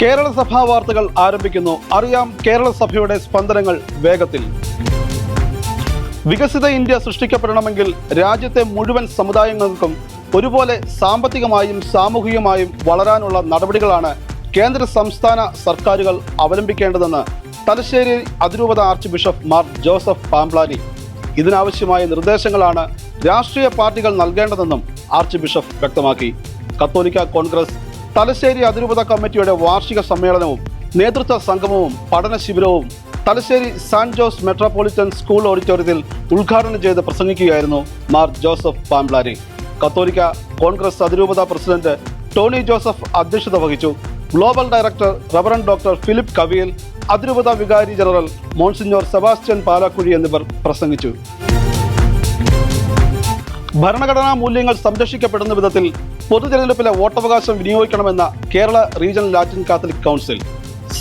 കേരള സഭാ വാർത്തകൾ ആരംഭിക്കുന്നു. അറിയാം കേരള സഭയുടെ സ്പന്ദനങ്ങൾ വേഗത്തിൽ. വികസിത ഇന്ത്യ സൃഷ്ടിക്കപ്പെടണമെങ്കിൽ രാജ്യത്തെ മുഴുവൻ സമുദായങ്ങൾക്കും ഒരുപോലെ സാമ്പത്തികമായും സാമൂഹികമായും വളരാനുള്ള നടപടികളാണ് കേന്ദ്ര സംസ്ഥാന സർക്കാരുകൾ അവലംബിക്കേണ്ടതെന്ന് തലശ്ശേരി അതിരൂപത archbishop Mar Joseph Pamplany ഇതിനാവശ്യമായ നിർദ്ദേശങ്ങളാണ് രാഷ്ട്രീയ പാർട്ടികൾ നൽകേണ്ടതെന്നും ആർച്ച് ബിഷപ്പ് വ്യക്തമാക്കി. കത്തോലിക്ക കോൺഗ്രസ് തലശ്ശേരി അതിരൂപത കമ്മിറ്റിയുടെ വാർഷിക സമ്മേളനവും നേതൃത്വ സംഗമവും പഠന ശിബിരവും Thalassery San Jose metropolitan school ഓഡിറ്റോറിയത്തിൽ ഉദ്ഘാടനം ചെയ്ത് പ്രസംഗിക്കുകയായിരുന്നു മാർ ജോസഫ് പാംബ്ലാരി കത്തോലിക്ക കോൺഗ്രസ് അതിരൂപത പ്രസിഡന്റ് ടോണി ജോസഫ് അധ്യക്ഷത വഹിച്ചു. Global director reverend doctor Philip Kaviyal അതിരൂപത വികാരി ജനറൽ മോൺസിഞ്ഞോർ സെബാസ്റ്റ്യൻ പാലാക്കുഴി എന്നിവർ പ്രസംഗിച്ചു. ഭരണഘടനാ മൂല്യങ്ങൾ സംരക്ഷിക്കപ്പെടുന്ന വിധത്തിൽ പൊതുതെരഞ്ഞെടുപ്പിലെ വോട്ടവകാശം വിനിയോഗിക്കണമെന്ന Kerala regional Latin Catholic council.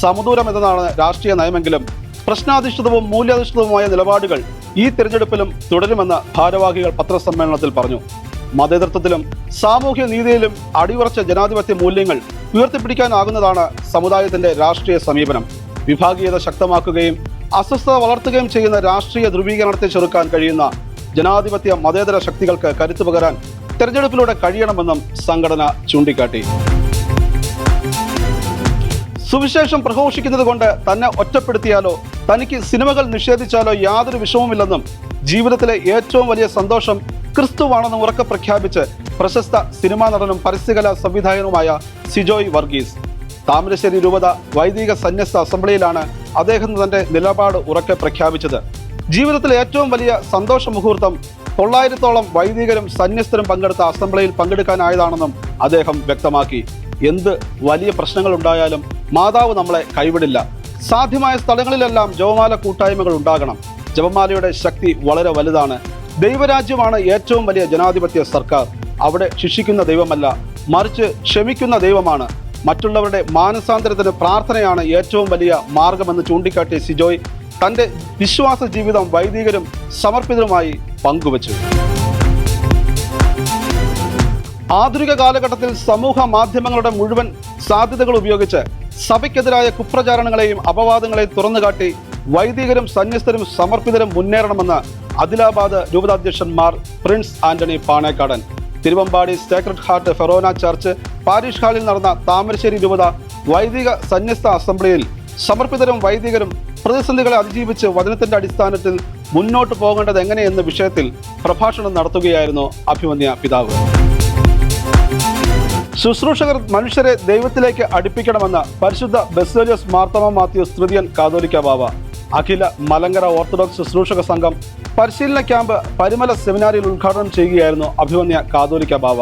സമദൂരം എന്നതാണ് രാഷ്ട്രീയ നയമെങ്കിലും പ്രശ്നാധിഷ്ഠിതവും മൂല്യാധിഷ്ഠിതവുമായ നിലപാടുകൾ ഈ തിരഞ്ഞെടുപ്പിലും തുടരുമെന്ന് ഭാരവാഹികൾ പത്രസമ്മേളനത്തിൽ പറഞ്ഞു. മതേതൃത്വത്തിലും സാമൂഹ്യ നീതിയിലും അടിയുറച്ച ജനാധിപത്യ മൂല്യങ്ങൾ ഉയർത്തിപ്പിടിക്കാനാകുന്നതാണ് സമുദായത്തിന്റെ രാഷ്ട്രീയ സമീപനം. വിഭാഗീയത ശക്തമാക്കുകയും അസ്വസ്ഥത വളർത്തുകയും ചെയ്യുന്ന രാഷ്ട്രീയ ധ്രുവീകരണത്തെ ചെറുക്കാൻ കഴിയുന്ന ജനാധിപത്യ മതേതര ശക്തികൾക്ക് കരുത്തു പകരാൻ തെരഞ്ഞെടുപ്പിലൂടെ കഴിയണമെന്നും സംഘടന ചൂണ്ടിക്കാട്ടി. സുവിശേഷം പ്രഘോഷിക്കുന്നത് കൊണ്ട് തന്നെ ഒറ്റപ്പെടുത്തിയാലോ തനിക്ക് സിനിമകൾ നിഷേധിച്ചാലോ യാതൊരു വിഷമവുമില്ലെന്നും ജീവിതത്തിലെ ഏറ്റവും വലിയ സന്തോഷം ക്രിസ്തുവാണെന്ന് ഉറക്കെ പ്രഖ്യാപിച്ച് പ്രശസ്ത സിനിമാ നടനും പരസ്യകലാ സംവിധായകനുമായ സിജോയ് വർഗീസ്. താമരശ്ശേരി രൂപത വൈദിക സന്യസ്ത അസംബ്ലിയിലാണ് അദ്ദേഹം തന്റെ നിലപാട് ഉറക്കെ പ്രഖ്യാപിച്ചത്. ജീവിതത്തിലെ ഏറ്റവും വലിയ സന്തോഷ മുഹൂർത്തം തൊള്ളായിരത്തോളം വൈദികരും സന്യസ്തരും പങ്കെടുത്ത അസംബ്ലിയിൽ പങ്കെടുക്കാനായതാണെന്നും അദ്ദേഹം വ്യക്തമാക്കി. എന്ത് വലിയ പ്രശ്നങ്ങൾ ഉണ്ടായാലും മാതാവ് നമ്മളെ കൈവിടില്ല. സാധ്യമായ സ്ഥലങ്ങളിലെല്ലാം ജപമാല കൂട്ടായ്മകൾ ഉണ്ടാകണം. ജപമാലയുടെ ശക്തി വളരെ വലുതാണ്. ദൈവരാജ്യമാണ് ഏറ്റവും വലിയ ജനാധിപത്യ സർക്കാർ. അവിടെ ശിക്ഷിക്കുന്ന ദൈവമല്ല മറിച്ച് ക്ഷമിക്കുന്ന ദൈവമാണ്. മറ്റുള്ളവരുടെ മാനസാന്തരത്തിന് പ്രാർത്ഥനയാണ് ഏറ്റവും വലിയ മാർഗമെന്ന് ചൂണ്ടിക്കാട്ടിയ സിജോയ് തന്റെ വിശ്വാസ ജീവിതം വൈദികരും സമർപ്പിതരുമായി പങ്കുവച്ചു. ആധുനിക കാലഘട്ടത്തിൽ സമൂഹ മാധ്യമങ്ങളുടെ മുഴുവൻ സാധ്യതകൾ ഉപയോഗിച്ച് സഭയ്ക്കെതിരായ കുപ്രചാരണങ്ങളെയും അപവാദങ്ങളെയും തുറന്നുകാട്ടി വൈദികരും സന്യസ്തരും സമർപ്പിതരും മുന്നേറണമെന്ന് Adilabad രൂപതാധ്യക്ഷന്മാർ Prince Antony Panekkadan Thiruvambady sacred heart forane church parish ഹാളിൽ നടന്ന താമരശ്ശേരി രൂപത വൈദിക സന്യസ്ത അസംബ്ലിയിൽ സമർപ്പിതരും വൈദികരും പ്രതിസന്ധികളെ അതിജീവിച്ച് വചനത്തിന്റെ അടിസ്ഥാനത്തിൽ മുന്നോട്ട് പോകേണ്ടത് എങ്ങനെയെന്ന വിഷയത്തിൽ പ്രഭാഷണം നടത്തുകയായിരുന്നു അഭിമന്യ പിതാവ്. ശുശ്രൂഷകർ മനുഷ്യരെ ദൈവത്തിലേക്ക് അടുപ്പിക്കണമെന്ന പരിശുദ്ധ ബെസേലിയസ് മാർത്തമ മാത്യു തൃതീയൻ കാതോലിക്ക ബാബ അഖില മലങ്കര ഓർത്തഡോക്സ് ശുശ്രൂഷക സംഘം പരിശീലന ക്യാമ്പ് പരിമല സെമിനാരിൽ ഉദ്ഘാടനം ചെയ്യുകയായിരുന്നു അഭിമന്യ കാതോലിക്ക ബാബ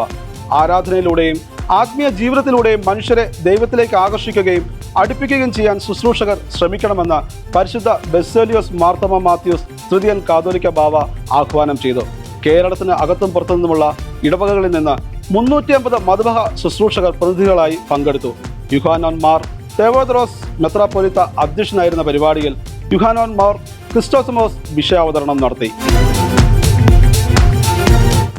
ആരാധനയിലൂടെയും ആത്മീയ ജീവിതത്തിലൂടെയും മനുഷ്യരെ ദൈവത്തിലേക്ക് ആകർഷിക്കുകയും അടുപ്പിക്കുകയും ചെയ്യാൻ ശുശ്രൂഷകർ ശ്രമിക്കണമെന്ന് പരിശുദ്ധ ബെസേലിയോസ് മാർത്തമ മാത്യൂസ് തൃതീയൻ കാതോലിക്ക ബാവ ആഹ്വാനം ചെയ്തു. കേരളത്തിന് അകത്തും പുറത്തുനിന്നുമുള്ള ഇടവകകളിൽ നിന്ന് മുന്നൂറ്റി അമ്പത് മതബഹ ശുശ്രൂഷകർ പ്രതിനിധികളായി പങ്കെടുത്തു. യുഹാനോൻ മാർ തേവോദ്രോസ് മെത്രാപ്പൊലിത്ത അധ്യക്ഷനായിരുന്ന പരിപാടിയിൽ യുഹാനോൻ മാർ ക്രിസ്റ്റോസമോസ് വിഷയാവതരണം നടത്തി.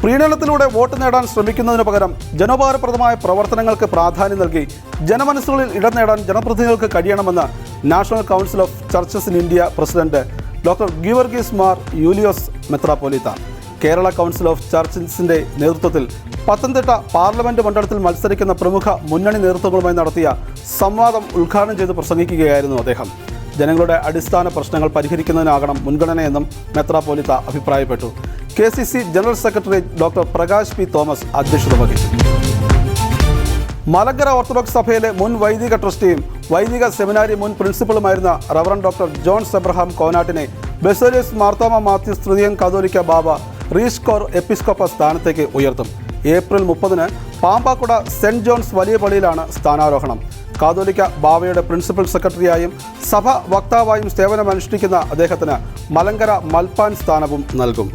പ്രീണനത്തിലൂടെ വോട്ട് നേടാൻ ശ്രമിക്കുന്നതിന് പകരം ജനോപകാരപ്രദമായ പ്രവർത്തനങ്ങൾക്ക് പ്രാധാന്യം നൽകി ജനമനസ്സുകളിൽ ഇടം നേടാൻ ജനപ്രതിനിധികൾക്ക് കഴിയണമെന്ന് national council of churches in India president doctor Geevarghese Mar Yulios Metropolitha Kerala council of ചർച്ചസിന്റെ നേതൃത്വത്തിൽ പത്തനംതിട്ട പാർലമെന്റ് മണ്ഡലത്തിൽ മത്സരിക്കുന്ന പ്രമുഖ മുന്നണി നേതൃത്വങ്ങളുമായി നടത്തിയ സംവാദം ഉദ്ഘാടനം ചെയ്ത് പ്രസംഗിക്കുകയായിരുന്നു അദ്ദേഹം. ജനങ്ങളുടെ അടിസ്ഥാന പ്രശ്നങ്ങൾ പരിഹരിക്കുന്നതിനാകണം മുൻഗണനയെന്നും മെത്രാപ്പോലിത്ത അഭിപ്രായപ്പെട്ടു. K C C general secretary doctor Prakash P Thomas അധ്യക്ഷത വഹിച്ചു. മലങ്കര ഓർത്തഡോക്സ് സഭയിലെ മുൻ വൈദിക ട്രസ്റ്റിയും വൈദിക സെമിനാരി മുൻ പ്രിൻസിപ്പളുമായിരുന്ന റവറൻ ഡോക്ടർ ജോൺ എബ്രഹാം കോനാട്ടിനെ ബെസോലിയസ് മാർത്തോമ മാത്യു തൃതീയൻ കാതോലിക്ക ബാബ റീസ്കോർ എപ്പിസ്കോപ്പ സ്ഥാനത്തേക്ക് ഉയർത്തും. ഏപ്രിൽ മുപ്പതിന് പാമ്പാക്കുട സെന്റ് ജോൺസ് വലിയ പള്ളിയിലാണ് സ്ഥാനാരോഹണം. കാതോലിക്ക ബാവയുടെ പ്രിൻസിപ്പൽ സെക്രട്ടറിയായും സഭ വക്താവായും സേവനമനുഷ്ഠിക്കുന്ന അദ്ദേഹത്തിന് മലങ്കര മൽപ്പാൻ സ്ഥാനവും നൽകും.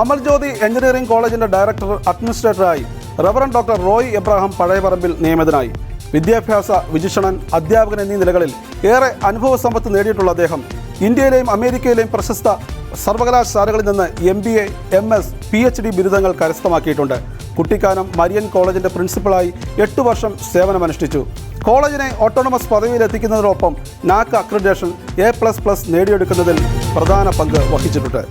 അമൽജ്യോതി എഞ്ചിനീയറിംഗ് കോളേജിന്റെ director അഡ്മിനിസ്ട്രേറ്ററായി reverend doctor Roy Abraham Pazhayaparambil നിയമിതനായി. വിദ്യാഭ്യാസ വിചിഷണൻ അധ്യാപകൻ എന്നീ നിലകളിൽ ഏറെ അനുഭവ സമ്പത്ത് നേടിയിട്ടുള്ള അദ്ദേഹം ഇന്ത്യയിലെയും അമേരിക്കയിലെയും പ്രശസ്ത സർവകലാശാലകളിൽ നിന്ന് M B A M S P H D ബിരുദങ്ങൾ കരസ്ഥമാക്കിയിട്ടുണ്ട്. കുട്ടിക്കാനം മരിയൻ കോളേജിന്റെ പ്രിൻസിപ്പളായി എട്ട് വർഷം സേവനമനുഷ്ഠിച്ചു. കോളേജിനെ autonomous പദവിയിലെത്തിക്കുന്നതിനൊപ്പം NAAC accreditation A plus plus നേടിയെടുക്കുന്നതിൽ പ്രധാന പങ്ക് വഹിച്ചിട്ടുണ്ട്.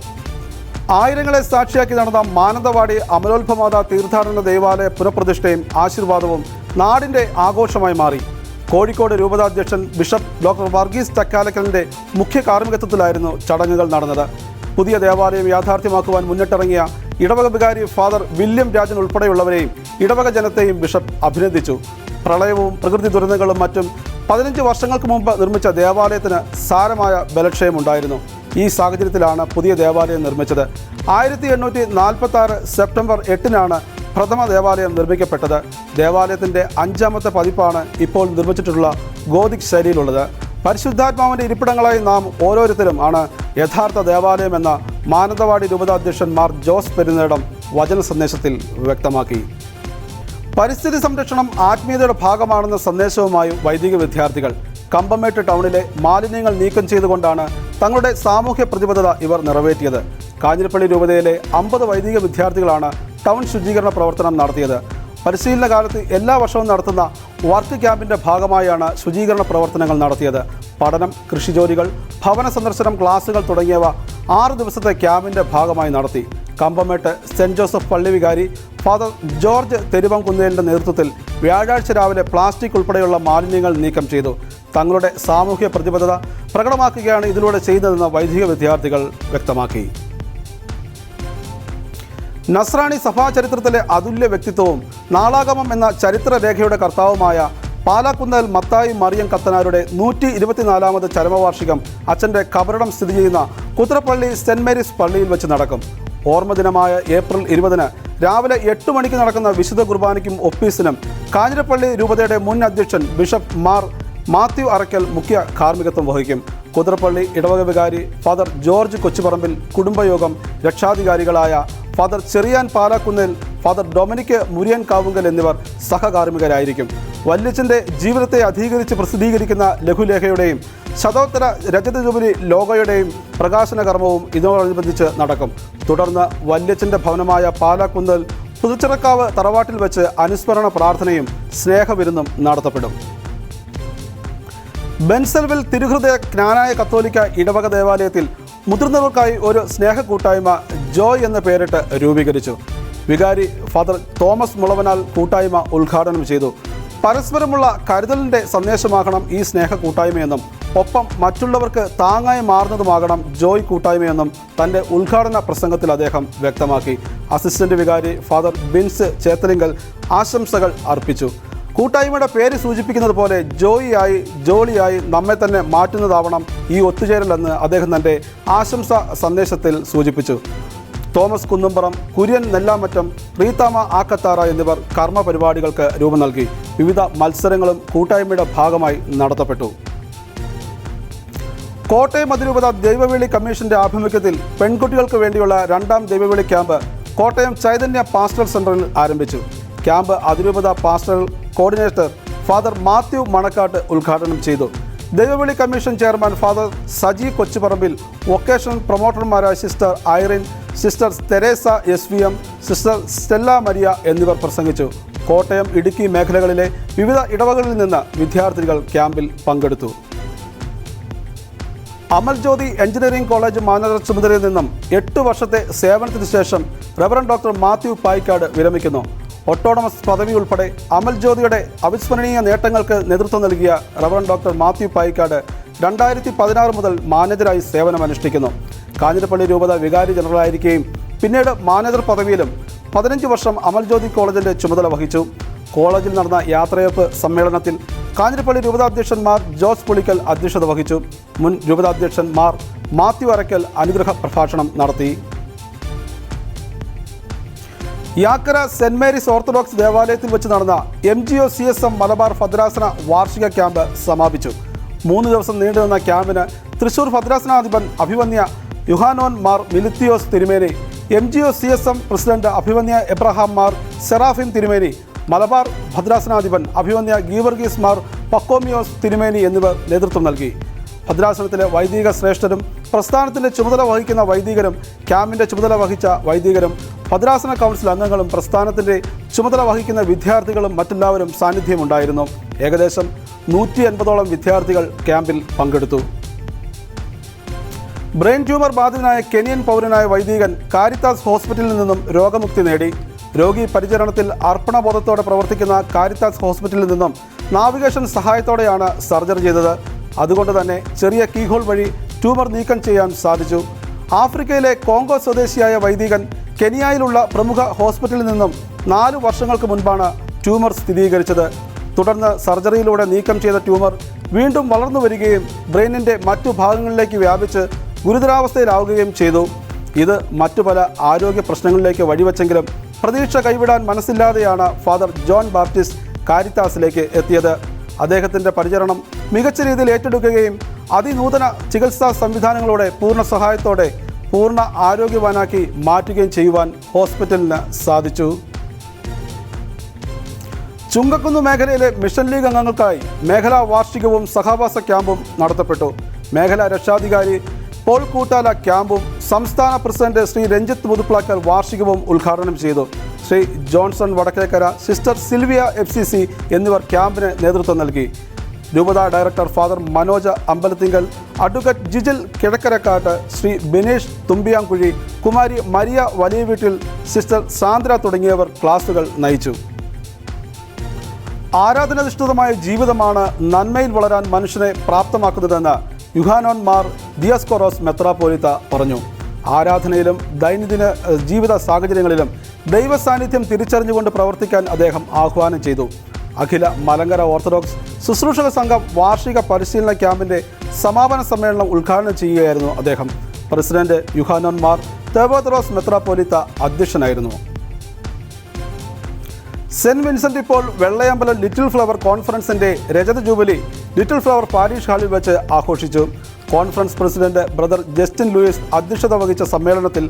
ആയിരങ്ങളെ സാക്ഷിയാക്കി നടന്ന മാനന്തവാടി അമലോത്ഭമാത തീർത്ഥാടന ദേവാലയ പുനഃപ്രതിഷ്ഠയും ആശീർവാദവും നാടിന്റെ ആഘോഷമായി മാറി. കോഴിക്കോട് രൂപതാധ്യക്ഷൻ ബിഷപ്പ് ഡോക്ടർ വർഗീസ് ചക്കാലക്കലിന്റെ മുഖ്യ കാർമ്മികത്വത്തിലായിരുന്നു ചടങ്ങുകൾ നടന്നത്. പുതിയ ദേവാലയം യാഥാർത്ഥ്യമാക്കുവാൻ മുന്നിട്ടിറങ്ങിയ ഇടവക വികാരി ഫാദർ വില്യം രാജൻ ഉൾപ്പെടെയുള്ളവരെയും ഇടവക ജനത്തെയും ബിഷപ്പ് അഭിനന്ദിച്ചു. പ്രളയവും പ്രകൃതി ദുരന്തങ്ങളും മറ്റും പതിനഞ്ച് വർഷങ്ങൾക്ക് മുമ്പ് നിർമ്മിച്ച ദേവാലയത്തിന് സാരമായ ബലക്ഷയമുണ്ടായിരുന്നു. ഈ സാഹചര്യത്തിലാണ് പുതിയ ദേവാലയം നിർമ്മിച്ചത്. ആയിരത്തി എണ്ണൂറ്റി നാൽപ്പത്തി ആറ് സെപ്റ്റംബർ എട്ടിനാണ് പ്രഥമ ദേവാലയം നിർമ്മിക്കപ്പെട്ടത്. ദേവാലയത്തിന്റെ അഞ്ചാമത്തെ പതിപ്പാണ് ഇപ്പോൾ നിർമ്മിച്ചിട്ടുള്ള ഗോതിക് ശൈലിയിലുള്ളത്. പരിശുദ്ധാത്മാവിന്റെ ഇരിപ്പിടങ്ങളായി നാം ഓരോരുത്തരും ആണ് യഥാർത്ഥ ദേവാലയം എന്ന മാനന്തവാടി രൂപതാധ്യക്ഷൻ മാർ ജോസ് പെരുന്നേടം വചന സന്ദേശത്തിൽ വ്യക്തമാക്കി. പരിസ്ഥിതി സംരക്ഷണം ആത്മീയതയുടെ ഭാഗമാണെന്ന സന്ദേശവുമായി വൈദിക വിദ്യാർത്ഥികൾ കമ്പമേട്ട് ടൗണിലെ മാലിന്യങ്ങൾ നീക്കം ചെയ്തുകൊണ്ടാണ് തങ്ങളുടെ സാമൂഹ്യ പ്രതിബദ്ധത ഇവർ നിറവേറ്റിയത്. കാഞ്ഞിരപ്പള്ളി രൂപതയിലെ അമ്പത് വൈദിക വിദ്യാർത്ഥികളാണ് ടൗൺ ശുചീകരണ പ്രവർത്തനം നടത്തിയത്. പരിശീലന കാലത്ത് എല്ലാ വർഷവും നടത്തുന്ന വർക്ക് ക്യാമ്പിന്റെ ഭാഗമായാണ് ശുചീകരണ പ്രവർത്തനങ്ങൾ നടത്തിയത്. പഠനം കൃഷിജോലികൾ ഭവന സന്ദർശനം ക്ലാസുകൾ തുടങ്ങിയവ ആറ് ദിവസത്തെ ക്യാമ്പിന്റെ ഭാഗമായി നടത്തി. കമ്പമേട്ട് സെന്റ് ജോസഫ് പള്ളിവികാരി ഫാദർ ജോർജ് തെരുവംകുന്നേലിന്റെ നേതൃത്വത്തിൽ വ്യാഴാഴ്ച രാവിലെ പ്ലാസ്റ്റിക് ഉൾപ്പെടെയുള്ള മാലിന്യങ്ങൾ നീക്കം ചെയ്തു. തങ്ങളുടെ സാമൂഹ്യ പ്രതിബദ്ധത പ്രകടമാക്കുകയാണ് ഇതിലൂടെ ചെയ്യുന്നതെന്ന് വൈദിക വിദ്യാർത്ഥികൾ വ്യക്തമാക്കി. നസ്രാണി സഭാ ചരിത്രത്തിലെ അതുല്യ വ്യക്തിത്വവും നാളാഗമം എന്ന ചരിത്രരേഖയുടെ കർത്താവുമായ പാലാക്കുന്നൽ മത്തായി മറിയം കത്തനാരുടെ നൂറ്റി ഇരുപത്തിനാലാമത് ചരമവാർഷികം അച്ഛന്റെ കബറിടം സ്ഥിതി ചെയ്യുന്ന കുത്രപ്പള്ളി സെന്റ് മേരീസ് പള്ളിയിൽ വെച്ച് നടക്കും. ഓർമ്മദിനമായ ഏപ്രിൽ ഇരുപതിന് രാവിലെ എട്ട് മണിക്ക് നടക്കുന്ന വിശുദ്ധ കുർബാനയ്ക്കും ഒപ്പീസിനും കാഞ്ഞിരപ്പള്ളി രൂപതയുടെ മുൻ അധ്യക്ഷൻ ബിഷപ്പ് മാർ മാത്യു അറക്കൽ മുഖ്യ കാർമ്മികത്വം വഹിക്കും. കുതിരപ്പള്ളി ഇടവക വികാരി ഫാദർ ജോർജ് കൊച്ചുപറമ്പിൽ കുടുംബയോഗം രക്ഷാധികാരികളായ father Cherian Palakkunnel father Dominic Muriyan Kavunkal എന്നിവർ സഹകാർമ്മികരായിരിക്കും. വല്യച്ഛന്റെ ജീവിതത്തെ അധീകരിച്ച് പ്രസിദ്ധീകരിക്കുന്ന ലഘുലേഖയുടെയും ശതോത്തര രജത ജൂബിലി ലോഗയുടെയും പ്രകാശന കർമ്മവും ഇതോടനുബന്ധിച്ച് നടക്കും. തുടർന്ന് വല്യച്ഛന്റെ ഭവനമായ പാലാക്കുന്നൽ പുതുച്ചിറക്കാവ് തറവാട്ടിൽ വെച്ച് അനുസ്മരണ പ്രാർത്ഥനയും സ്നേഹവിരുന്നും നടത്തപ്പെടും. ബെൻസൽവിൽ തിരുഹൃദയ ജ്ഞാനായ കത്തോലിക്ക ഇടവക ദേവാലയത്തിൽ മുതിർന്നവർക്കായി ഒരു സ്നേഹ കൂട്ടായ്മ ജോയ് എന്ന പേരിട്ട് രൂപീകരിച്ചു. വികാരി ഫാദർ തോമസ് മുളവനാൽ കൂട്ടായ്മ ഉദ്ഘാടനം ചെയ്തു. പരസ്പരമുള്ള കരുതലിന്റെ സന്ദേശമാകണം ഈ സ്നേഹ കൂട്ടായ്മയെന്നും ഒപ്പം മറ്റുള്ളവർക്ക് താങ്ങായി മാറുന്നതുമാകണം ജോയ് കൂട്ടായ്മയെന്നും തന്റെ ഉദ്ഘാടന പ്രസംഗത്തിൽ അദ്ദേഹം വ്യക്തമാക്കി. അസിസ്റ്റന്റ് വികാരി ഫാദർ ബിൻസ് ചേത്തലിങ്കൽ ആശംസകൾ അർപ്പിച്ചു. കൂട്ടായ്മയുടെ പേര് സൂചിപ്പിക്കുന്നത് പോലെ ജോയിയായി ജോളിയായി നമ്മെ തന്നെ മാറ്റുന്നതാവണം ഈ ഒത്തുചേരലെന്ന് അദ്ദേഹം തന്റെ ആശംസ സന്ദേശത്തിൽ സൂചിപ്പിച്ചു. തോമസ് കുന്നുംപുറം കുര്യൻ നെല്ലാമറ്റം പ്രീതാമ ആക്കത്താറ എന്നിവർ കർമ്മ പരിപാടികൾക്ക് രൂപം നൽകി. വിവിധ മത്സരങ്ങളും കൂട്ടായ്മയുടെ ഭാഗമായി നടത്തപ്പെട്ടു. കോട്ടയം അതിരൂപത ദൈവവേളി കമ്മീഷന്റെ ആഭിമുഖ്യത്തിൽ പെൺകുട്ടികൾക്ക് വേണ്ടിയുള്ള രണ്ടാം ദൈവവേളി ക്യാമ്പ് കോട്ടയം ചൈതന്യ പാസ്റ്റൽ സെന്ററിൽ ആരംഭിച്ചു. ക്യാമ്പ് അതിരൂപത pastoral coordinator father Matthew Manakkattu ഉദ്ഘാടനം ചെയ്തു. ദൈവവിളി commission chairman father Saji Kochuparambil vocational പ്രൊമോട്ടർമാരായ sister Irene sister Teresa S V M sister Stella Maria എന്നിവർ പ്രസംഗിച്ചു. കോട്ടയം ഇടുക്കി മേഖലകളിലെ വിവിധ ഇടവകളിൽ നിന്ന് വിദ്യാർത്ഥികൾ ക്യാമ്പിൽ പങ്കെടുത്തു. Amal Jyothi engineering college manager ചുമതലയിൽ നിന്നും എട്ട് വർഷത്തെ സേവനത്തിന് ശേഷം റവറൻ ഡോക്ടർ മാത്യു പായിക്കാട് വിരമിക്കുന്നു. ഒട്ടോണമസ് പദവി ഉൾപ്പെടെ അമൽ ജ്യോതിയുടെ അവിസ്മരണീയ നേട്ടങ്ങൾക്ക് നേതൃത്വം നൽകിയ റവറൻ ഡോക്ടർ മാത്യു പായിക്കാട് രണ്ടായിരത്തി പതിനാറ് മുതൽ മാനേജരായി സേവനമനുഷ്ഠിക്കുന്നു കാഞ്ഞിരപ്പള്ളി രൂപത വികാരി ജനറലായിരിക്കുകയും പിന്നീട് മാനേജർ പദവിയിലും പതിനഞ്ച് വർഷം അമൽ ജ്യോതി കോളേജിന്റെ ചുമതല വഹിച്ചു. കോളേജിൽ നടന്ന യാത്രയപ്പ് സമ്മേളനത്തിൽ കാഞ്ഞിരപ്പള്ളി രൂപതാധ്യക്ഷൻ മാർ ജോസ് പുളിക്കൽ അധ്യക്ഷത വഹിച്ചു. മുൻ രൂപതാധ്യക്ഷൻ മാർ മാത്യു അറക്കൽ അനുഗ്രഹ പ്രഭാഷണം നടത്തി. യാക്കര സെന്റ് മേരീസ് ഓർത്തഡോക്സ് ദേവാലയത്തിൽ വെച്ച് നടന്ന M G O C S M Malabar ഭദ്രാസന വാർഷിക ക്യാമ്പ് സമാപിച്ചു. മൂന്ന് ദിവസം നീണ്ടുനിന്ന ക്യാമ്പിന് തൃശൂർ ഭദ്രാസനാധിപൻ അഭിവന്യ യുഹാനോൻ മാർ മിലിത്തിയോസ് തിരുമേനി M G O C S M president അഭിവന്യ എബ്രഹാം മാർ സെറാഫിൻ തിരുമേനി മലബാർ ഭദ്രാസനാധിപൻ അഭിവന്യ ഗീവർഗീസ് മാർ പക്കോമിയോസ് തിരുമേനി എന്നിവർ നേതൃത്വം നൽകി. ഭദ്രാസനത്തിലെ വൈദിക ശ്രേഷ്ഠരും പ്രസ്ഥാനത്തിന്റെ ചുമതല വഹിക്കുന്ന വൈദികരും ക്യാമ്പിന്റെ ചുമതല വഹിച്ച വൈദികരും ഭദ്രാസന കൗൺസിൽ അംഗങ്ങളും പ്രസ്ഥാനത്തിന്റെ ചുമതല വഹിക്കുന്ന വിദ്യാർത്ഥികളും മറ്റെല്ലാവരും സാന്നിധ്യമുണ്ടായിരുന്നു. ഏകദേശം നൂറ്റി അൻപതോളം വിദ്യാർത്ഥികൾ ക്യാമ്പിൽ പങ്കെടുത്തു. ബ്രെയിൻ ട്യൂമർ ബാധിതനായ കെനിയൻ പൗരനായ വൈദികൻ കാരിത്താസ് ഹോസ്പിറ്റലിൽ നിന്നും രോഗമുക്തി നേടി. രോഗി പരിചരണത്തിൽ അർപ്പണബോധത്തോടെ പ്രവർത്തിക്കുന്ന കാരിത്താസ് ഹോസ്പിറ്റലിൽ നിന്നും നാവിഗേഷൻ സഹായത്തോടെയാണ് സർജറി ചെയ്തത്. അതുകൊണ്ട് തന്നെ ചെറിയ കീഹോൾ വഴി ട്യൂമർ നീക്കം ചെയ്യാൻ സാധിച്ചു. ആഫ്രിക്കയിലെ കോങ്കോ സ്വദേശിയായ വൈദികൻ കെനിയയിലുള്ള പ്രമുഖ ഹോസ്പിറ്റലിൽ നിന്നും നാലു വർഷങ്ങൾക്ക് മുൻപാണ് ട്യൂമർ സ്ഥിരീകരിച്ചത്. തുടർന്ന് സർജറിയിലൂടെ നീക്കം ചെയ്ത ട്യൂമർ വീണ്ടും വളർന്നു വരികയും ബ്രെയിനിന്റെ മറ്റു ഭാഗങ്ങളിലേക്ക് വ്യാപിച്ച് ഗുരുതരാവസ്ഥയിലാവുകയും ചെയ്തു. ഇത് മറ്റു പല ആരോഗ്യ പ്രശ്നങ്ങളിലേക്ക് വഴിവെച്ചെങ്കിലും പ്രതീക്ഷ കൈവിടാൻ മനസ്സില്ലാതെയാണ് ഫാദർ ജോൺ ബാപ്റ്റിസ്റ്റ് കാരിത്താസിലേക്ക് എത്തിയത്. അദ്ദേഹത്തിന്റെ പരിചരണം മികച്ച രീതിയിൽ ഏറ്റെടുക്കുകയും അതിനൂതന ചികിത്സാ സംവിധാനങ്ങളോടെ പൂർണ സഹായത്തോടെ പൂർണ ആരോഗ്യവാനാക്കി മാറ്റുകയും ചെയ്യുവാൻ ഹോസ്പിറ്റലിന് സാധിച്ചു. ചുങ്കക്കുന്ന് മേഖലയിലെ മിഷൻ ലീഗ് അംഗങ്ങൾക്കായി മേഖലാ വാർഷികവും സഹവാസ ക്യാമ്പും നടത്തപ്പെട്ടു. മേഖലാ രക്ഷാധികാരി പോൾ കൂട്ടാല ക്യാമ്പും സംസ്ഥാന പ്രസിഡന്റ് ശ്രീ രഞ്ജിത്ത് മുതുപ്ലാക്കൽ വാർഷികവും ഉദ്ഘാടനം ചെയ്തു. Shri Johnson Vadakkekara sister Sylvia F എന്നിവർ ക്യാമ്പിന് നേതൃത്വം നൽകി. രൂപത director father Manoj Ambalathingal advocate Jijil Kizhakkarakkattu Shri Binesh Thumpiyankuzhi Kumari Maria Valiya Veettil sister Sandra തുടങ്ങിയവർ ക്ലാസുകൾ നയിച്ചു. ആരാധനാധിഷ്ഠിതമായ ജീവിതമാണ് നന്മയിൽ വളരാൻ മനുഷ്യനെ പ്രാപ്തമാക്കുന്നതെന്ന് യുഹാനോൻ മാർ ദിയസ്കൊറോസ് മെത്രാപോലിത്ത പറഞ്ഞു. ആരാധനയിലും ദൈനംദിന ജീവിത സാഹചര്യങ്ങളിലും ദൈവ സാന്നിധ്യം തിരിച്ചറിഞ്ഞുകൊണ്ട് പ്രവർത്തിക്കാൻ അദ്ദേഹം ആഹ്വാനം ചെയ്തു. അഖില മലങ്കര ഓർത്തഡോക്സ് ശുശ്രൂഷക സംഘം വാർഷിക പരിശീലന ക്യാമ്പിന്റെ സമാപന സമ്മേളനം ഉദ്ഘാടനം ചെയ്യുകയായിരുന്നു അദ്ദേഹം. പ്രസിഡന്റ് യുഹാനോൻ മാർ തേവോത്രോസ് മെത്രാപ്പോലിത്ത അധ്യക്ഷനായിരുന്നു. സെന്റ് വിൻസെന്റ് ഇപ്പോൾ വെള്ളയമ്പലം ലിറ്റിൽ ഫ്ലവർ കോൺഫറൻസിന്റെ രജത ജൂബിലി ലിറ്റിൽ ഫ്ലവർ പാരീഷ് ഹാളിൽ വെച്ച് ആഘോഷിച്ചു. Conference president brother Justin Louis അധ്യക്ഷത വഹിച്ച സമ്മേളനത്തിൽ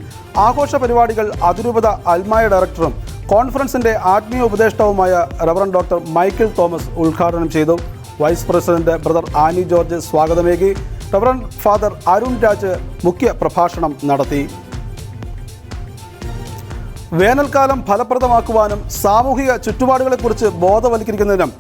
ആഘോഷ പരിപാടികൾ അതിരൂപത അൽമായ ഡയറക്ടറും കോൺഫറൻസിന്റെ ആത്മീയ ഉപദേഷ്ടാവുമായ റവറൻ ഡോക്ടർ മൈക്കിൾ തോമസ് ഉദ്ഘാടനം ചെയ്തു. Vice president brother Annie George സ്വാഗതമേകി. Reverend father Arun Raj മുഖ്യ പ്രഭാഷണം നടത്തി. വേനൽക്കാലം ഫലപ്രദമാക്കുവാനും സാമൂഹിക ചുറ്റുപാടുകളെക്കുറിച്ച് ബോധവൽക്കരിക്കുന്നതിനും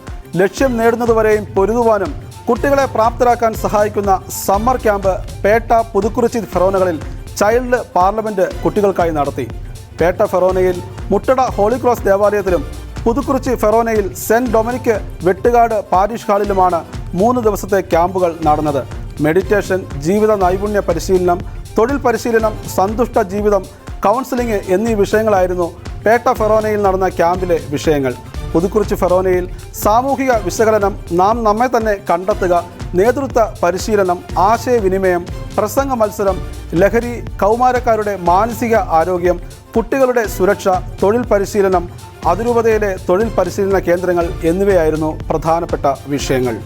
ലക്ഷ്യം നേടുന്നതുവരെയും പൊരുതുവാനും കുട്ടികളെ പ്രാപ്തരാക്കാൻ സഹായിക്കുന്ന സമ്മർ ക്യാമ്പ് പേട്ട പുതുക്കുറിച്ചി ഫെറോനകളിൽ ചൈൽഡ് പാർലമെന്റ് കുട്ടികൾക്കായി നടത്തി. പേട്ട ഫെറോനയിൽ മുട്ടട ഹോളി ക്രോസ് ദേവാലയത്തിലും പുതുക്കുറിച്ചി ഫെറോനയിൽ സെന്റ് ഡൊമിനിക് വെട്ടുകാട് പാരിഷ് ഹാളിലുമാണ് മൂന്ന് ദിവസത്തെ ക്യാമ്പുകൾ നടന്നത്. മെഡിറ്റേഷൻ ജീവിത നൈപുണ്യ പരിശീലനം തൊഴിൽ പരിശീലനം സന്തുഷ്ട ജീവിതം കൗൺസിലിംഗ് എന്നീ വിഷയങ്ങളായിരുന്നു പേട്ട ഫെറോനയിൽ നടന്ന ക്യാമ്പിലെ വിഷയങ്ങൾ. പുതുക്കുറിച്ചി ഫെറോനയിൽ സാമൂഹിക വിശകലനം നാം നമ്മെ തന്നെ കണ്ടെത്തുക നേതൃത്വ പരിശീലനം ആശയവിനിമയം പ്രസംഗ മത്സരം ലഹരി കൗമാരക്കാരുടെ മാനസിക ആരോഗ്യം കുട്ടികളുടെ സുരക്ഷ തൊഴിൽ പരിശീലനം അതിരൂപതയിലെ തൊഴിൽ പരിശീലന കേന്ദ്രങ്ങൾ എന്നിവയായിരുന്നു പ്രധാനപ്പെട്ട വിഷയങ്ങൾ.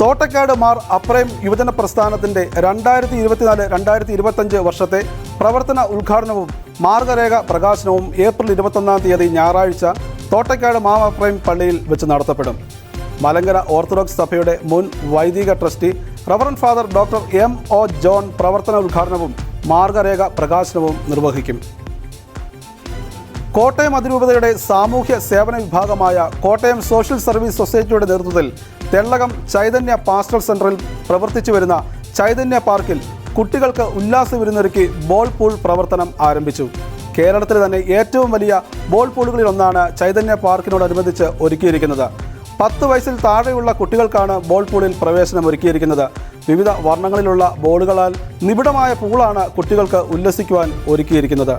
തോട്ടക്കാട് മാർ അപ്രൈം യുവജന പ്രസ്ഥാനത്തിന്റെ രണ്ടായിരത്തി ഇരുപത്തിനാല് രണ്ടായിരത്തി ഇരുപത്തഞ്ച് വർഷത്തെ പ്രവർത്തന ഉദ്ഘാടനവും മാർഗരേഖ പ്രകാശനവും ഏപ്രിൽ ഇരുപത്തൊന്നാം തീയതി ഞായറാഴ്ച തോട്ടക്കാട് മാ അപ്രയം പള്ളിയിൽ വെച്ച് നടത്തപ്പെടും. മലങ്കര ഓർത്തഡോക്സ് സഭയുടെ മുൻ വൈദിക trustee reverend father doctor M O John പ്രവർത്തന ഉദ്ഘാടനവും മാർഗരേഖ പ്രകാശനവും നിർവഹിക്കും. കോട്ടയം അതിരൂപതയുടെ സാമൂഹ്യ സേവന വിഭാഗമായ കോട്ടയം സോഷ്യൽ സർവീസ് സൊസൈറ്റിയുടെ നേതൃത്വത്തിൽ തെള്ളകം ചൈതന്യ പാസ്റ്റൽ സെന്ററിൽ പ്രവർത്തിച്ചു വരുന്ന ചൈതന്യ പാർക്കിൽ കുട്ടികൾക്ക് ഉല്ലാസ വിരുന്നൊരുക്കി ബോൾ പൂൾ പ്രവർത്തനം ആരംഭിച്ചു. കേരളത്തിലെ തന്നെ ഏറ്റവും വലിയ ബോൾ പൂളുകളിൽ ഒന്നാണ് ചൈതന്യ പാർക്കിനോടനുബന്ധിച്ച് ഒരുക്കിയിരിക്കുന്നത്. പത്ത് വയസ്സിൽ താഴെയുള്ള കുട്ടികൾക്കാണ് ബോൾ പൂളിൽ പ്രവേശനം ഒരുക്കിയിരിക്കുന്നത്. വിവിധ വർണങ്ങളിലുള്ള ബോളുകളാൽ നിബിഡമായ പൂളാണ് കുട്ടികൾക്ക് ഉല്ലസിക്കുവാൻ ഒരുക്കിയിരിക്കുന്നത്.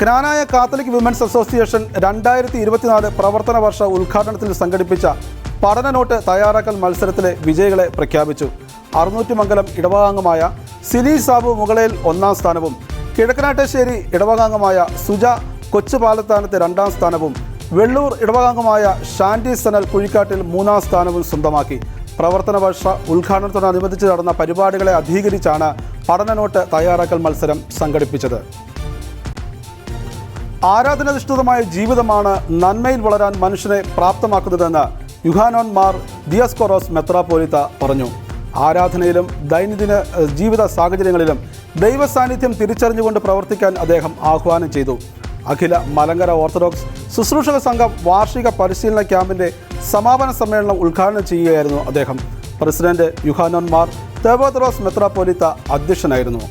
ക്നാനായ കാത്തലിക് വിമൻസ് അസോസിയേഷൻ രണ്ടായിരത്തി ഇരുപത്തിനാല് പ്രവർത്തന വർഷ ഉദ്ഘാടനത്തിൽ സംഘടിപ്പിച്ച പഠന നോട്ട് തയ്യാറാക്കൽ മത്സരത്തിലെ വിജയികളെ പ്രഖ്യാപിച്ചു. അറുന്നൂറ്റി മംഗലം ഇടവകാംഗമായ സിലി സാബു മുകളയിൽ ഒന്നാം സ്ഥാനവും കിഴക്കനാട്ടശ്ശേരി ഇടവകാംഗമായ സുജ കൊച്ചുപാലത്താനത്ത് രണ്ടാം സ്ഥാനവും വെള്ളൂർ ഇടവകാംഗമായ ഷാൻഡി സനൽ കുഴിക്കാട്ടിൽ മൂന്നാം സ്ഥാനവും സ്വന്തമാക്കി. പ്രവർത്തന വർഷ ഉദ്ഘാടനത്തോടനുബന്ധിച്ച് നടന്ന പരിപാടികളെ അധികരിച്ചാണ് പഠന നോട്ട് തയ്യാറാക്കൽ മത്സരം സംഘടിപ്പിച്ചത്. ആരാധനാധിഷ്ഠിതമായ ജീവിതമാണ് നന്മയിൽ വളരാൻ മനുഷ്യനെ പ്രാപ്തമാക്കുന്നതെന്ന് യുഹാനോൻ മാർ ദിയസ്കൊറോസ് മെത്രാപോലിത്ത പറഞ്ഞു. ആരാധനയിലും ദൈനംദിന ജീവിത സാഹചര്യങ്ങളിലും ദൈവസാന്നിധ്യം തിരിച്ചറിഞ്ഞുകൊണ്ട് പ്രവർത്തിക്കാൻ അദ്ദേഹം ആഹ്വാനം ചെയ്തു. അഖില മലങ്കര ഓർത്തഡോക്സ് ശുശ്രൂഷക സംഘം വാർഷിക പരിശീലന ക്യാമ്പിന്റെ സമാപന സമ്മേളനം ഉദ്ഘാടനം ചെയ്യുകയായിരുന്നു അദ്ദേഹം. പ്രസിഡന്റ് യുഹാനോൻ മാർ തെവോദ്രോസ് മെത്രാപ്പോലിത്ത അധ്യക്ഷനായിരുന്നു.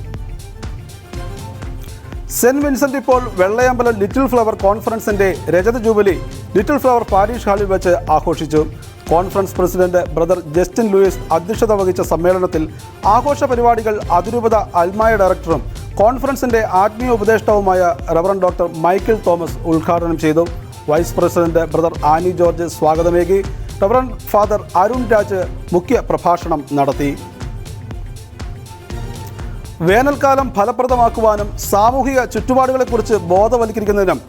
സെന്റ് വിൻസെന്റ് ഇപ്പോൾ വെള്ളയമ്പലം ലിറ്റിൽ ഫ്ലവർ കോൺഫറൻസിന്റെ രജത ജൂബിലി ലിറ്റിൽ ഫ്ലവർ പാരീഷ് ഹാളിൽ വെച്ച് ആഘോഷിച്ചു. Conference president brother Justin Louis അധ്യക്ഷത വഹിച്ച സമ്മേളനത്തിൽ ആഘോഷ പരിപാടികൾ അതിരൂപത അൽമായ ഡയറക്ടറും കോൺഫറൻസിന്റെ ആത്മീയ ഉപദേഷ്ടാവുമായ റവറൻ ഡോക്ടർ മൈക്കിൾ തോമസ് ഉദ്ഘാടനം ചെയ്തു. Vice president brother Annie George സ്വാഗതമേകി. Reverend father Arun Raj മുഖ്യ പ്രഭാഷണം നടത്തി. വേനൽക്കാലം ഫലപ്രദമാക്കുവാനും സാമൂഹിക ചുറ്റുപാടുകളെക്കുറിച്ച് ബോധവൽക്കരിക്കുന്നതിനും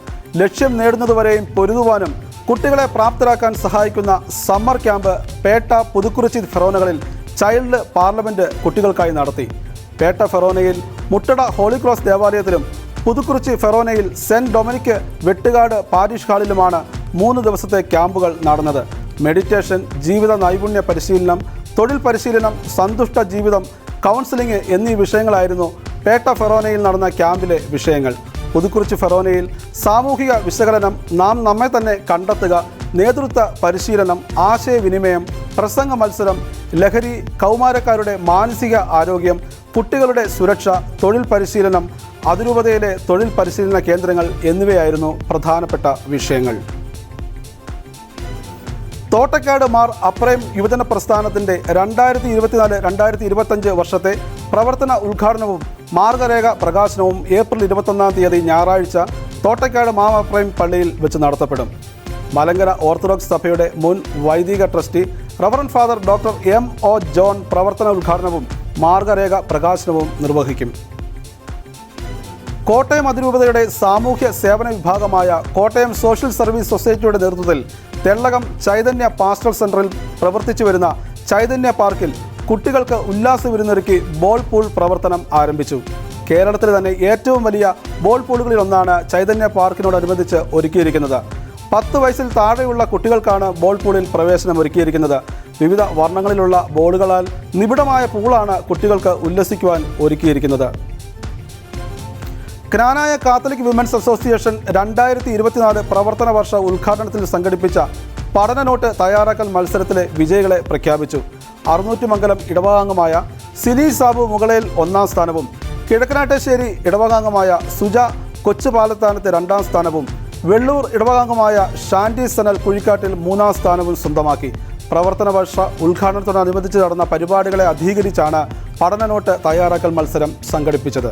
ലക്ഷ്യം നേടുന്നതുവരെയും പൊരുതുവാനും കുട്ടികളെ പ്രാപ്തരാക്കാൻ സഹായിക്കുന്ന സമ്മർ ക്യാമ്പ് പേട്ട പുതുക്കുറിച്ചി ഫെറോനകളിൽ ചൈൽഡ് പാർലമെന്റ് കുട്ടികൾക്കായി നടത്തി. പേട്ട ഫെറോനയിൽ മുട്ടട ഹോളി ക്രോസ് ദേവാലയത്തിലും പുതുക്കുറിച്ചി ഫെറോനയിൽ സെന്റ് ഡൊമിനിക് വെട്ടുകാട് പാരിഷ് ഹാളിലുമാണ് മൂന്ന് ദിവസത്തെ ക്യാമ്പുകൾ നടന്നത്. മെഡിറ്റേഷൻ ജീവിത നൈപുണ്യ പരിശീലനം തൊഴിൽ പരിശീലനം സന്തുഷ്ട ജീവിതം കൗൺസിലിംഗ് എന്നീ വിഷയങ്ങളായിരുന്നു പേട്ട ഫെറോനയിൽ നടന്ന ക്യാമ്പിലെ വിഷയങ്ങൾ. പുതുക്കുറിച്ച് ഫെറോനയിൽ സാമൂഹിക വിശകലനം നാം നമ്മെ തന്നെ കണ്ടെത്തുക നേതൃത്വ പരിശീലനം ആശയവിനിമയം പ്രസംഗ മത്സരം ലഹരി കൗമാരക്കാരുടെ മാനസിക ആരോഗ്യം കുട്ടികളുടെ സുരക്ഷ തൊഴിൽ പരിശീലനം അതിരൂപതയിലെ തൊഴിൽ പരിശീലന കേന്ദ്രങ്ങൾ എന്നിവയായിരുന്നു പ്രധാനപ്പെട്ട വിഷയങ്ങൾ. തോട്ടക്കാട് മാർ അപ്രയം യുവജന പ്രസ്ഥാനത്തിന്റെ രണ്ടായിരത്തി ഇരുപത്തിനാല് രണ്ടായിരത്തി ഇരുപത്തഞ്ച് വർഷത്തെ പ്രവർത്തന ഉദ്ഘാടനവും മാർഗരേഖ പ്രകാശനവും ഏപ്രിൽ ഇരുപത്തൊന്നാം തീയതി ഞായറാഴ്ച തോട്ടക്കാട് മാം അപ്രയം പള്ളിയിൽ വെച്ച് നടത്തപ്പെടും. മലങ്കര ഓർത്തഡോക്സ് സഭയുടെ മുൻ വൈദിക trustee reverend father doctor M O John പ്രവർത്തന ഉദ്ഘാടനവും മാർഗരേഖ പ്രകാശനവും നിർവഹിക്കും. കോട്ടയം അതിരൂപതയുടെ സാമൂഹ്യ സേവന വിഭാഗമായ കോട്ടയം സോഷ്യൽ സർവീസ് സൊസൈറ്റിയുടെ നേതൃത്വത്തിൽ തെള്ളകം ചൈതന്യ പാസ്റ്റൽ സെന്ററിൽ പ്രവർത്തിച്ചു വരുന്ന ചൈതന്യ പാർക്കിൽ കുട്ടികൾക്ക് ഉല്ലാസ വിരുന്നൊരുക്കി ബോൾ പൂൾ പ്രവർത്തനം ആരംഭിച്ചു. കേരളത്തിൽ തന്നെ ഏറ്റവും വലിയ ബോൾ പൂളുകളിൽ ഒന്നാണ് ചൈതന്യ പാർക്കിനോടനുബന്ധിച്ച് ഒരുക്കിയിരിക്കുന്നത്. പത്ത് വയസ്സിൽ താഴെയുള്ള കുട്ടികൾക്കാണ് ബോൾ പൂളിൽ പ്രവേശനം ഒരുക്കിയിരിക്കുന്നത്. വിവിധ വർണങ്ങളിലുള്ള ബോളുകളാൽ നിബിഡമായ പൂളാണ് കുട്ടികൾക്ക് ഉല്ലസിക്കുവാൻ ഒരുക്കിയിരിക്കുന്നത്. ക്നാനായ കാത്തലിക് വിമൻസ് അസോസിയേഷൻ രണ്ടായിരത്തി ഇരുപത്തിനാല് പ്രവർത്തന വർഷ ഉദ്ഘാടനത്തിൽ സംഘടിപ്പിച്ച പഠന നോട്ട് തയ്യാറാക്കൽ മത്സരത്തിലെ വിജയികളെ പ്രഖ്യാപിച്ചു. അറുന്നൂറ്റിമംഗലം ഇടവകാംഗമായ സിനി സാബു മുകളയിൽ ഒന്നാം സ്ഥാനവും കിഴക്കനാട്ടശ്ശേരി ഇടവകാംഗമായ സുജ കൊച്ചുപാലത്താനത്ത് രണ്ടാം സ്ഥാനവും വെള്ളൂർ ഇടവകാംഗമായ ഷാൻഡി സനൽ കുഴിക്കാട്ടിൽ മൂന്നാം സ്ഥാനവും സ്വന്തമാക്കി. പ്രവർത്തന വർഷ ഉദ്ഘാടനത്തോടനുബന്ധിച്ച് നടന്ന പരിപാടികളെ അധീകരിച്ചാണ് പഠന നോട്ട് തയ്യാറാക്കൽ മത്സരം സംഘടിപ്പിച്ചത്.